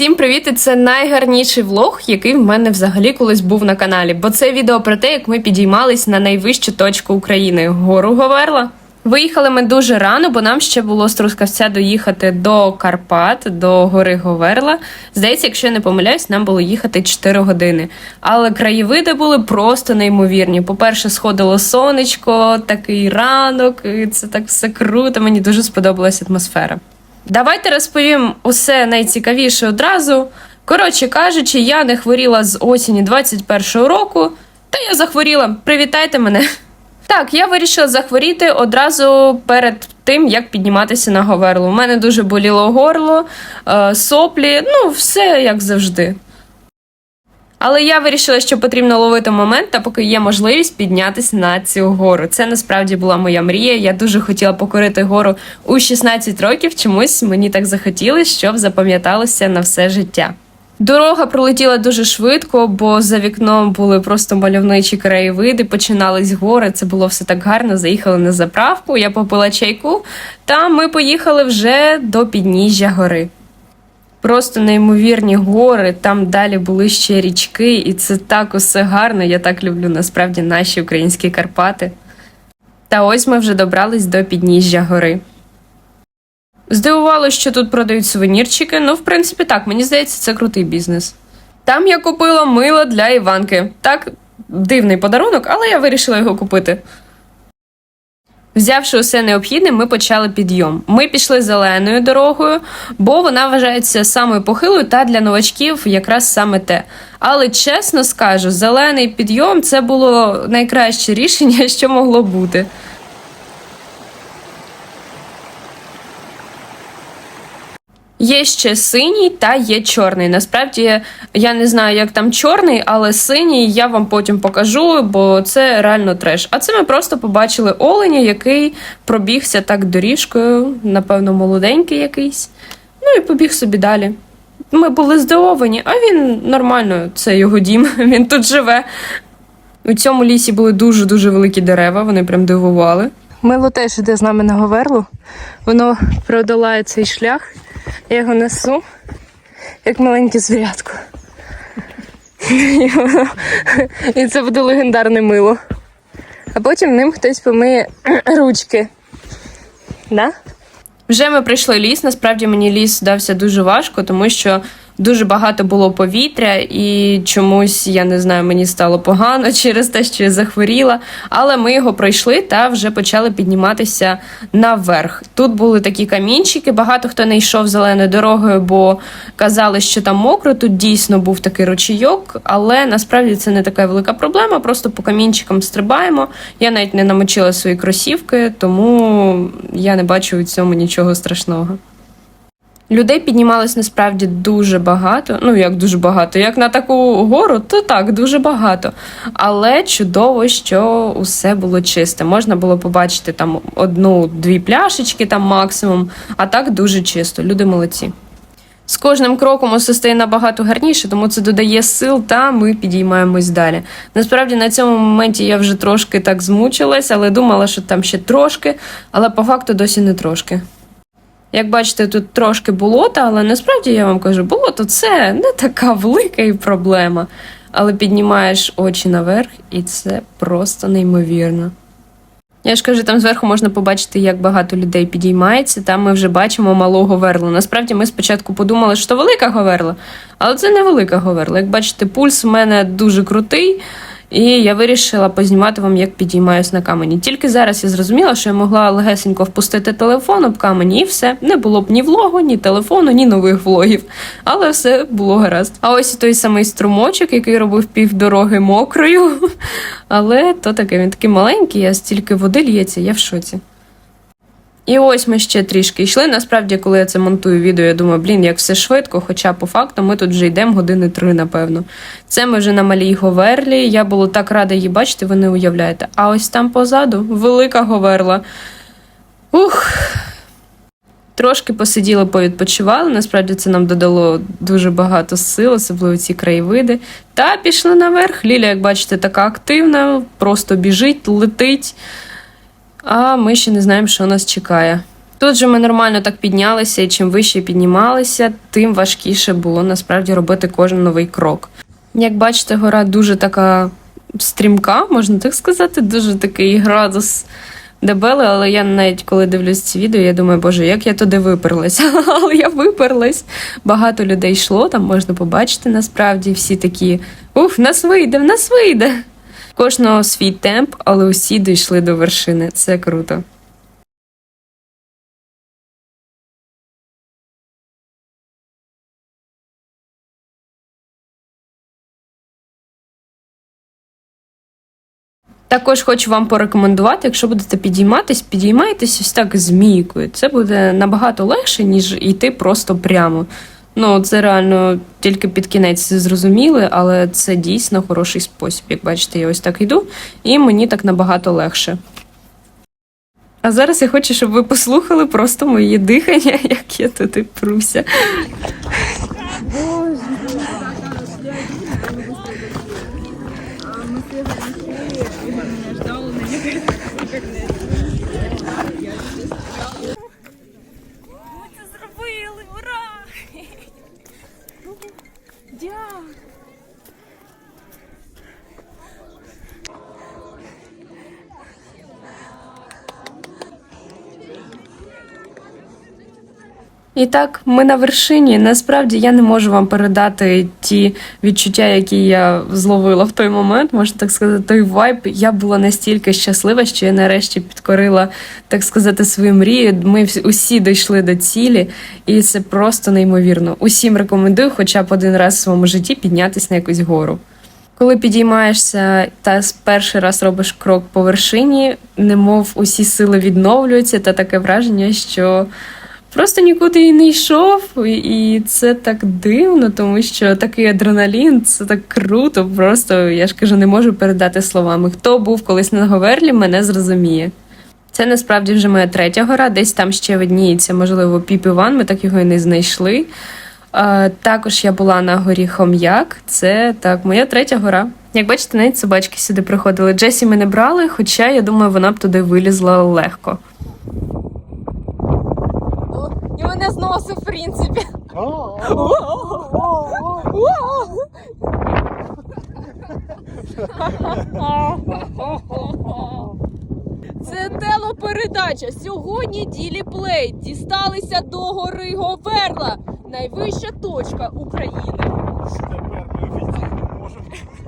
Всім привіт! І це найгарніший влог, який в мене взагалі колись був на каналі. Бо це відео про те, як ми підіймались на найвищу точку України гору Говерла. Виїхали ми дуже рано, бо нам ще було з Трускавця доїхати до Карпат, до гори Говерла. Здається, якщо я не помиляюсь, нам було їхати 4 години. Але краєвиди були просто неймовірні. По-перше, сходило сонечко, такий ранок, і це так все круто. Мені дуже сподобалась атмосфера. Давайте розповім усе найцікавіше одразу. Коротше кажучи, я не хворіла з осені 21-го року, та я захворіла. Привітайте мене. Так, я вирішила захворіти одразу перед тим, як підніматися на Говерлу. У мене дуже боліло горло, е, соплі, ну, все як завжди. Але я вирішила, що потрібно ловити момент, та поки є можливість піднятися на цю гору. Це насправді була моя мрія. Я дуже хотіла покорити гору у 16 років. Чомусь мені так захотілося, щоб запам'яталося на все життя. Дорога пролетіла дуже швидко, бо за вікном були просто мальовничі краєвиди, починались гори. Це було все так гарно. Заїхали на заправку. Я попила чайку, та ми поїхали вже до підніжжя гори. Просто неймовірні гори, там далі були ще річки, і це так усе гарно. Я так люблю насправді наші українські Карпати. Та ось ми вже добрались до підніжжя гори. Здивувало, що тут продають сувенірчики. Ну, в принципі, так, мені здається, це крутий бізнес. Там я купила мило для Іванки. Так, дивний подарунок, але я вирішила його купити. Взявши усе необхідне, ми почали підйом. Ми пішли зеленою дорогою, бо вона вважається самою похилою та для новачків якраз саме те. Але чесно скажу, зелений підйом це було найкраще рішення, що могло бути. Є ще синій та є чорний. Насправді я не знаю, як там чорний, але синій я вам потім покажу, бо це реально треш. А це ми просто побачили оленя, який пробігся так доріжкою, напевно, молоденький якийсь. Ну і побіг собі далі. Ми були здивовані, а він нормально, це його дім, він тут живе. У цьому лісі були дуже-дуже великі дерева, вони прям дивували. Мило теж іде з нами на Говерлу. Воно продолає цей шлях. Я його несу, як маленьке звірятко. І, це буде легендарне мило. А потім ним хтось помиє ручки. Да? Вже ми прийшли ліс. Насправді мені ліс дався дуже важко, тому що дуже багато було повітря, і чомусь я не знаю, мені стало погано через те, що я захворіла. Але ми його пройшли та вже почали підніматися наверх. Тут були такі камінчики. Багато хто не йшов зеленою дорогою, бо казали, що там мокро. Тут дійсно був такий ручійок, але насправді це не така велика проблема. Просто по камінчикам стрибаємо. Я навіть не намочила свої кросівки, тому я не бачу у цьому нічого страшного. Людей піднімалось насправді дуже багато. Ну як дуже багато. Як на таку гору, то так, дуже багато. Але чудово, що усе було чисте. Можна було побачити там одну-дві пляшечки, там максимум, а так дуже чисто. Люди молодці. З кожним кроком усе стає набагато гарніше, тому це додає сил, та ми підіймаємось далі. Насправді на цьому моменті я вже трошки так змучилась, але думала, що там ще трошки, але по факту досі не трошки. Як бачите, тут трошки болота, але насправді я вам кажу, болото це не така велика і проблема. Але піднімаєш очі наверх, і це просто неймовірно. Я ж кажу, там зверху можна побачити, як багато людей підіймається. Там ми вже бачимо малу говерлу. Насправді ми спочатку подумали, що велика говерла, але це не велика говерла. Як бачите, пульс у мене дуже крутий, і я вирішила познімати вам, як підіймаюсь на камені. Тільки зараз я зрозуміла, що я могла легесенько впустити телефон об камені, і все. Не було б ні влогу, ні телефону, ні нових влогів. Але все було гаразд. А ось і той самий струмочок, який робив півдороги мокрою. Але то таке, він такий маленький, а стільки води лється, я в шоці. І ось ми ще трішки йшли. Насправді, коли я це монтую відео, я думаю, блін, як все швидко, хоча по факту ми тут вже йдемо години три, напевно. Це ми вже на малій Говерлі. Я була так рада її бачити, ви не уявляєте. А ось там позаду велика Говерла. Ух. Трошки посиділи, повідпочивали. Насправді це нам додало дуже багато сил, особливо ці краєвиди. Та пішли наверх. Ліля, як бачите, така активна, просто біжить, летить. А ми ще не знаємо, що нас чекає. Тут же ми нормально так піднялися, і чим вище піднімалися, тим важкіше було насправді робити кожен новий крок. Як бачите, гора дуже така стрімка, можна так сказати, дуже такий градус дебелий, але я навіть коли дивлюсь ці відео, я думаю, боже, як я туди виперлася. Але я виперлась. Багато людей йшло, там можна побачити насправді всі такі: уф, нас вийде, в нас вийде. Кожного свій темп, але усі дійшли до вершини. Це круто. Також хочу вам порекомендувати, якщо будете підійматись, підіймайтесь ось так змійкою. Це буде набагато легше, ніж йти просто прямо. Ну, це реально тільки під кінець зрозуміли, але це дійсно хороший спосіб. Як бачите, я ось так йду, і мені так набагато легше. А зараз я хочу, щоб ви послухали просто моє дихання, як я туди пруся. Це І так, ми на вершині. Насправді я не можу вам передати ті відчуття, які я зловила в той момент, можна так сказати, той вайб. Я була настільки щаслива, що я нарешті підкорила, так сказати, свою мрію. Ми усі дійшли до цілі, і це просто неймовірно. Усім рекомендую, хоча б один раз в своєму житті піднятися на якусь гору. Коли підіймаєшся та перший раз робиш крок по вершині, немов усі сили відновлюються, та таке враження, що просто нікуди і не йшов, і, це так дивно, тому що такий адреналін, це так круто. Просто я ж кажу, не можу передати словами. Хто був колись на Говерлі, мене зрозуміє. Це насправді вже моя третя гора, десь там ще видніється, можливо, Піп Іван, ми так його і не знайшли. Е, також я була на горі Хом'як. Це так, моя третя гора. Як бачите, навіть собачки сюди приходили. Джесі ми не брали, хоча я думаю, вона б туди вилізла легко. Мене зносив, в принципі. Це телепередача. Сьогодні Ділі Плей дісталися до гори Говерла. Найвища точка України.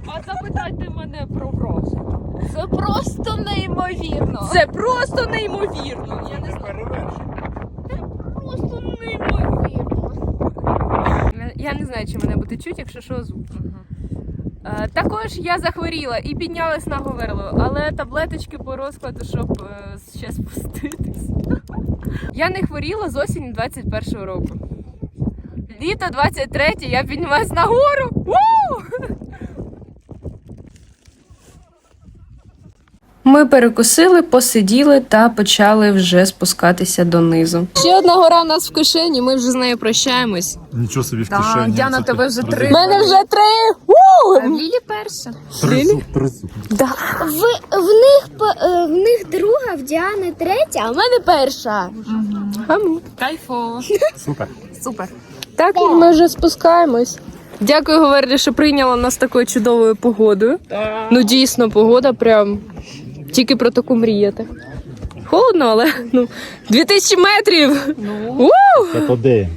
А запитайте мене про гроші. Це просто неймовірно. Це просто неймовірно. Я не знаю. Це просто неймовірно. Я не знаю, чи мене буде чути, якщо що звук. Угу. Також я захворіла і піднялась на Говерло, але таблеточки по розкладу, щоб е, ще спуститись. Я не хворіла з осені 21-го року. Літо 23 я піднялась на гору. Ми перекусили, посиділи та почали вже спускатися донизу. Ще одна гора в нас в кишені, ми вже з нею прощаємось. Нічого собі в кишені. я на тебе вже три. У мене вже три. У! Лілі перша. Тризуб, тризуб. В, в них по- е, в них друга, в Діани третя, А в мене перша. Кайфово. Супер. Супер. Так, ми вже спускаємось. Дякую, Говерлі, що прийняла нас такою чудовою погодою. Ну дійсно, погода прям тільки про таку мріяти. Холодно, але ну 2000 метрів. Ну. Це туди.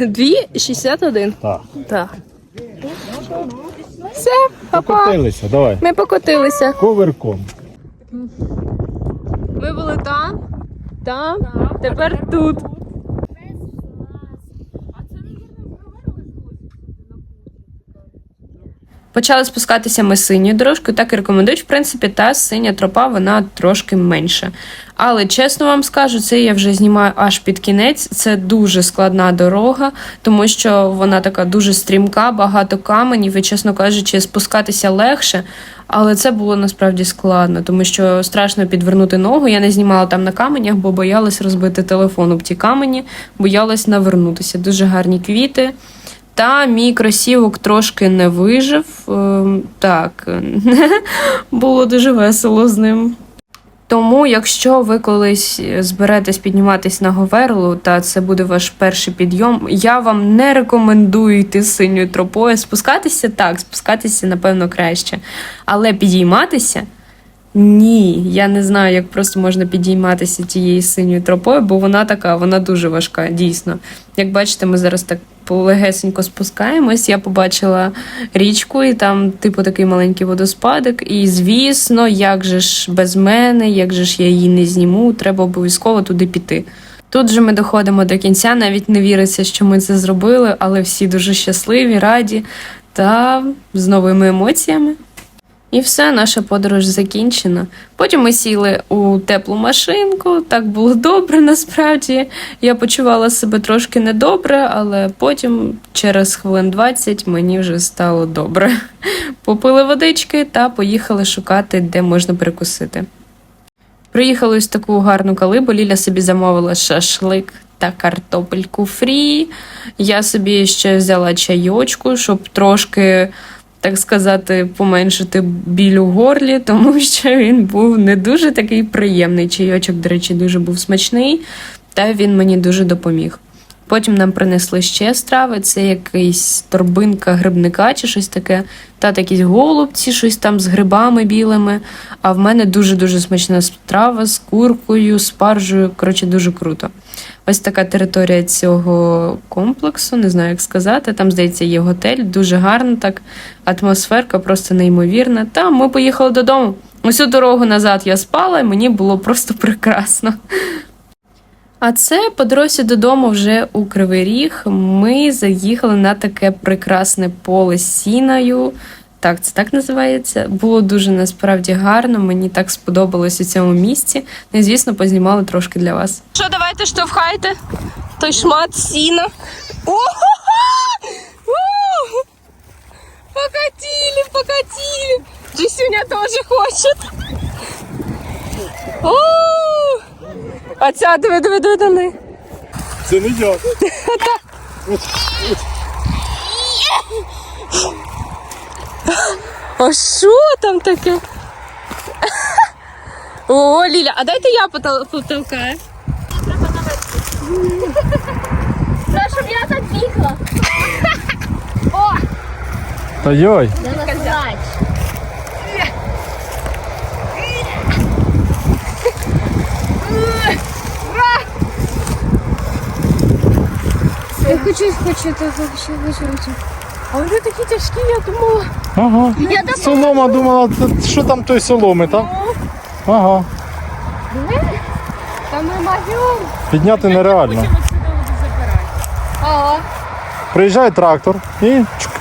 2,61. Так. Так. Все, папа. Покотилися, давай. Ми покотилися. Коверком. Ми були там, там, тепер тут. Почали спускатися ми синьою дорожкою, так і рекомендують. В принципі, та синя тропа вона трошки менша. Але чесно вам скажу, це я вже знімаю аж під кінець. Це дуже складна дорога, тому що вона така дуже стрімка, багато каменів, і, чесно кажучи, спускатися легше. Але це було насправді складно, тому що страшно підвернути ногу. Я не знімала там на каменях, бо боялась розбити телефон об ті камені, боялась навернутися. Дуже гарні квіти. Та мій кросівок трошки не вижив. Ем, Так, було дуже весело з ним. Тому, якщо ви колись зберетесь підніматись на Говерлу, та це буде ваш перший підйом, я вам не рекомендую йти синьою тропою. Спускатися так, спускатися, напевно, краще. Але підійматися ні, я не знаю, як просто можна підійматися тією синьою тропою, бо вона така, вона дуже важка, дійсно. Як бачите, ми зараз так полегесенько спускаємось. Я побачила річку, і там, типу, такий маленький водоспадик. І звісно, як же ж без мене, як же ж я її не зніму, треба обов'язково туди піти. Тут же ми доходимо до кінця, навіть не віриться, що ми це зробили, але всі дуже щасливі, раді та з новими емоціями. І все, наша подорож закінчена. Потім ми сіли у теплу машинку. Так було добре насправді. Я почувала себе трошки недобре, але потім, через хвилин 20, мені вже стало добре. Попили водички та поїхали шукати, де можна перекусити. Приїхали ось таку гарну калибу. Ліля собі замовила шашлик та картопельку фрі. Я собі ще взяла чайочку, щоб трошки, так сказати, поменшити біль у горлі, тому що він був не дуже такий приємний. Чайочок, до речі, дуже був смачний, та він мені дуже допоміг. Потім нам принесли ще страви. Це якийсь торбинка грибника чи щось таке. Та якісь голубці, щось там з грибами білими. А в мене дуже-дуже смачна страва з куркою, спаржею. Коротше, дуже круто. Ось така територія цього комплексу, не знаю, як сказати. Там, здається, є готель, дуже гарно так. Атмосферка просто неймовірна. Та ми поїхали додому. Усю дорогу назад я спала, і мені було просто прекрасно. А це по дорозі додому вже у Кривий Ріг. Ми заїхали на таке прекрасне поле сіною. Так, це так називається. Було дуже насправді гарно. Мені так сподобалось у цьому місці. Ну і звісно, познімали трошки для вас. Що, давайте штовхайте той шмат сіна. О! Покатили, покатили. Джисюня тоже хочет. О! А ця, диви, диви, диви, диви. Це не я. А що там таке? О, Ліля, а дайте я потол- потолкаю. Та, щоб я так бігла. Та йой. Я хочу, хочу, так, хочу, хочу, хочу. А вони такі тяжкі, я думала. Ага. Солома думала, що там той соломи, так? Ага. Там ми мазюм. Підняти нереально. Ага. Приїжджає трактор і чук,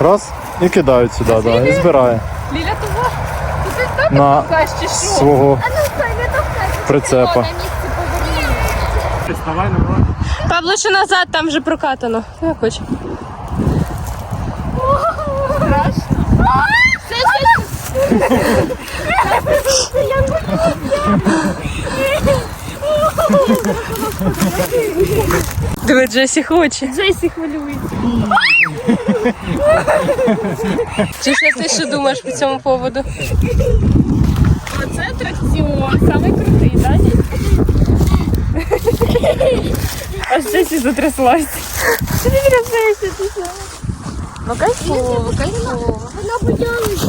раз, і кидають сюди, да, і збирає Ліля того. Ти так на чи що? свого ну прицепа. На. Павло, ще назад, там вже прокатано. Я хочу. Диви, Джесі хоче. Джейсі хвилюється. Джесі, ти що думаєш по цьому поводу? Це атракціон, самий крутий, да. Аж Джесі затряслась. Що ти трясешся, ти що? Ну кайфово, кайфово. Вона боялась.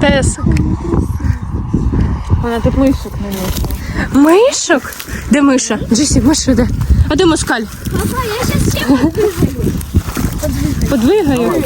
Тесик. Вона тут мишок нанесла. Мишок? Де миша? Джесі, миша де? А де москаль? Папа, я зараз ще Подвигаю.